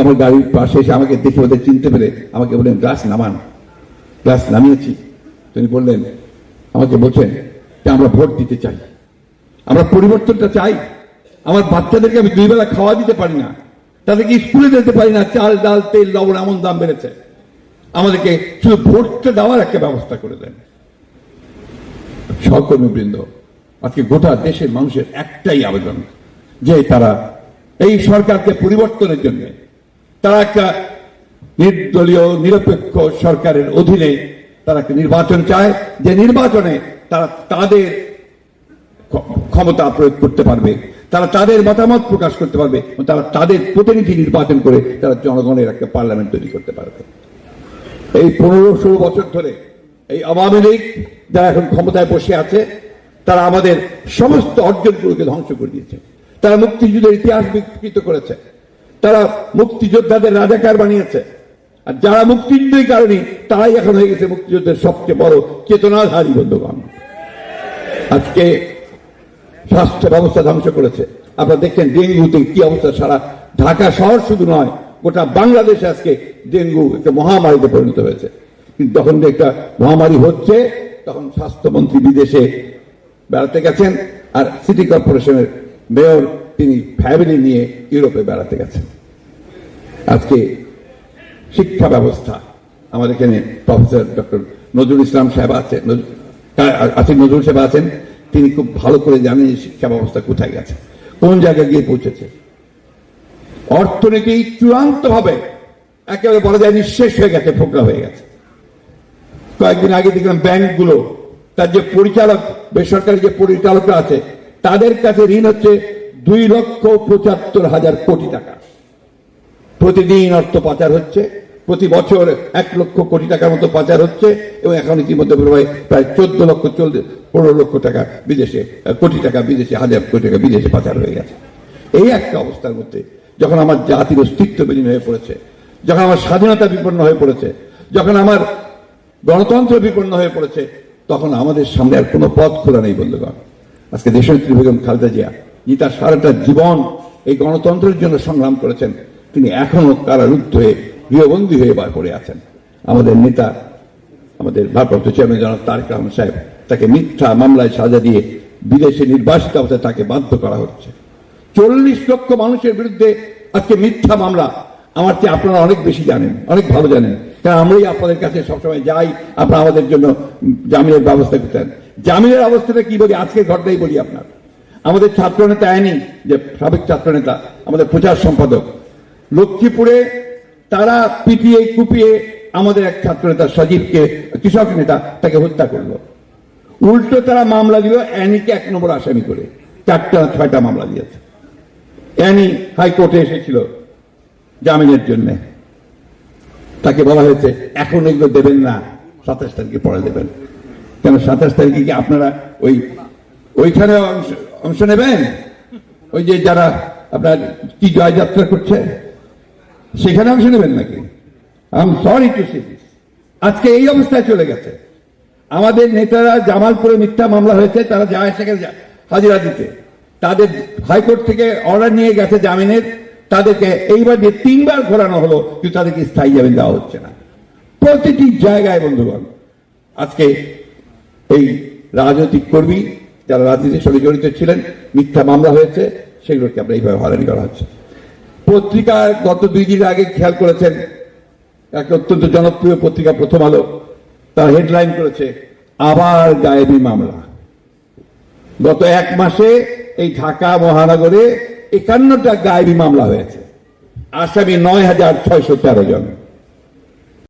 আমার গাড়ির পাশে এসে আমাকে দেখে ওদের চিনতে পেরে আমাকে বললেন, গ্লাস নামান, গ্লাস নামিয়েছি। তিনি বললেন, আমাকে বলছেন যে আমরা ভোট দিতে চাই। আমরা পরিবর্তনটা চাই। আমার বাচ্চাদেরকে আমি দুই বেলা খাওয়া দিতে পারি না। তাদেরকে স্কুলে যেতে পারি না। চাল, ডাল, তেল, লবণ এমন দাম বেড়েছে। আমাদেরকে শুধু ভোটটা দেওয়ার একটা ব্যবস্থা করে দেন। সহকর্মীবৃন্দ, আজকে গোটা দেশের মানুষের একটাই আবেদন যে তারা এই সরকারকে পরিবর্তনের জন্য তারা একটা নির্দলীয়, নিরপেক্ষ সরকারের অধীনে তারা একটা নির্বাচন চায়। যে নির্বাচনে তারা তাদের ক্ষমতা প্রয়োগ করতে পারবে, তারা তাদের মতামত প্রকাশ করতে পারবে তারা তাদের প্রতিনিধি নির্বাচন করে তারা জনগণের একটা পার্লামেন্ট তৈরি করতে পারবে। এই পনেরো ষোলো বছর ধরে এই আওয়ামী লীগ যারা এখন ক্ষমতায় বসে আছে, তারা আমাদের সমস্ত অর্জনগুলোকে ধ্বংস করে দিয়েছে। তারা মুক্তিযুদ্ধের ইতিহাস বিকৃত করেছে। তারা মুক্তিযোদ্ধাদের রাজাকার বানিয়েছে। আর যারা মুক্তিযুদ্ধের কারণে, তারাই এখন হয়ে গেছে মুক্তিযুদ্ধের সবচেয়ে বড় চেতনাধারী বন্ধুগণ। আজকে স্বাস্থ্য ব্যবস্থা ধ্বংস করেছে। আপনারা দেখছেন ডেঙ্গুতে কি অবস্থা? সারা ঢাকা শহর শুধু নয়, গোটা বাংলাদেশে আজকে ডেঙ্গু একটা মহামারীতে পরিণত হয়েছে। কিন্তু যখন একটা মহামারী হচ্ছে, তখন স্বাস্থ্যমন্ত্রী বিদেশে বেড়াতে গেছেন। আর সিটি কর্পোরেশনের মেয়র তিনি ফ্যামিলি নিয়ে ইউরোপে বেড়াতে গেছেন। আজকে শিক্ষা ব্যবস্থা, আমাদের এখানে প্রফেসর ডক্টর নজরুল ইসলাম সাহেব আছেন আছেন নজরুল সাহেব আছেন, তিনি খুব ভালো করে জানেন যে শিক্ষা ব্যবস্থা কোথায় গেছে, কোন জায়গায় গিয়ে পৌঁছেছে। অর্থনীতি চূড়ান্ত ভাবে একেবারে বলা যায় নিঃশেষ হয়ে গেছে ফোকরা হয়ে গেছে। কয়েকদিন আগে দেখলাম ব্যাংকগুলো, তার যে পরিচালক, বেসরকারি যে পরিচালকরা আছে, তাদের কাছে ঋণ হচ্ছে দুই লক্ষ পঁচাত্তর হাজার কোটি টাকা। প্রতিদিন অর্থ পাচার হচ্ছে, প্রতি বছর এক লক্ষ কোটি টাকার মতো পাচার হচ্ছে, এবং এখন ইতিমধ্যে প্রায় চোদ্দ লক্ষ চল্লিশ পনেরো লক্ষ টাকা বিদেশে, কোটি টাকা বিদেশে, হাজার কোটি টাকা বিদেশে পাচার হয়ে গেছে। এই একটা অবস্থার মধ্যে, যখন আমার জাতির অস্তিত্ব বিলীন হয়ে পড়েছে, যখন আমার স্বাধীনতা বিপন্ন হয়ে পড়েছে, যখন আমার গণতন্ত্র বিপন্ন হয়ে পড়েছে, তখন আমাদের সামনে আর কোনো পথ খোলা নেই, বন্ধুগণ। আজকে দেশনেত্রী বেগম খালেদা জিয়া যিনি তার সারাটা জীবন এই গণতন্ত্রের জন্য সংগ্রাম করেছেন, তিনি এখনও কারারুদ্ধ হয়ে, গৃহবন্দী হয়ে বার করে আছেন। আমাদের নেতা, আমাদের ভারপ্রাপ্ত চেয়ারম্যান জনাব তারেক রহমান সাহেব, তাকে মিথ্যা মামলায় সাজা দিয়ে বিদেশে নির্বাসিত অবস্থায় তাকে বাধ্য করা হচ্ছে। চল্লিশ লক্ষ মানুষের বিরুদ্ধে আজকে মিথ্যা মামলা, আমার চেয়ে আপনারা অনেক বেশি জানেন, অনেক ভালো জানেন। কারণ আমরাই আপনাদের কাছে সবসময় যাই, আপনারা আমাদের জন্য জামিনের ব্যবস্থা করতেন। জামিনের অবস্থাটা কি বলি আজকের ঘটনাই বলি আপনার? আমাদের ছাত্রনেতা আইনি, যে সাবেক ছাত্রনেতা, আমাদের প্রচার সম্পাদক, লক্ষ্মীপুরে তারা পিটিয়ে কুপিয়ে আমাদের এক ছাত্রনেতা সজীবকে, কৃষক নেতা, তাকে হত্যা করল। উল্টো তারা মামলা দিল অ্যানিকে এক নম্বর আসামি করে। চারটা ছয়টা মামলা দিয়েছে। অ্যানি হাইকোর্টে এসেছিল জামিনের জন্য। তাকে বলা হয়েছে, এখন এগুলো দেবেন না, সাতাশ তারিখে পরে দেবেন। কেন সাতাশ তারিখে কি আপনারা ওই ওইখানে অংশ নেবেন ওই যে যারা আপনার কি জয়যাত্রা করছে, সেখানে অংশ নেবেন নাকি? সরি টু সে আজকে এই অবস্থায় চলে গেছে। আমাদের নেতারা জামালপুরে মিথ্যা মামলা হয়েছে, তারা যায় সেখানে হাজিরা দিতে। তাদের হাইকোর্ট থেকে অর্ডার নিয়ে গেছে জামিনের, তাদেরকে এইবার যে তিনবার ঘোরানো হলো, কিন্তু তাদেরকে স্থায়ী জামিন দেওয়া হচ্ছে না। প্রতিটি জায়গায়, বন্ধুগণ, আজকে এই রাজনৈতিক কর্মী যারা রাজনীতির সঙ্গে জড়িত ছিলেন, মিথ্যা মামলা হয়েছে, সেগুলোকে আমরা এইভাবে হয়রানি করা হচ্ছে। পত্রিকা গত দুই দিন আগে খেয়াল করেছেন একটা অত্যন্ত জনপ্রিয় পত্রিকা প্রথম আলো, তার হেডলাইন করেছে, আবার গায়েবী মামলা। গত এক মাসে এই ঢাকা মহানগরে একান্নটা গায়েবী মামলা হয়েছে। আসামি নয় হাজার ছয়শো তেরো জন।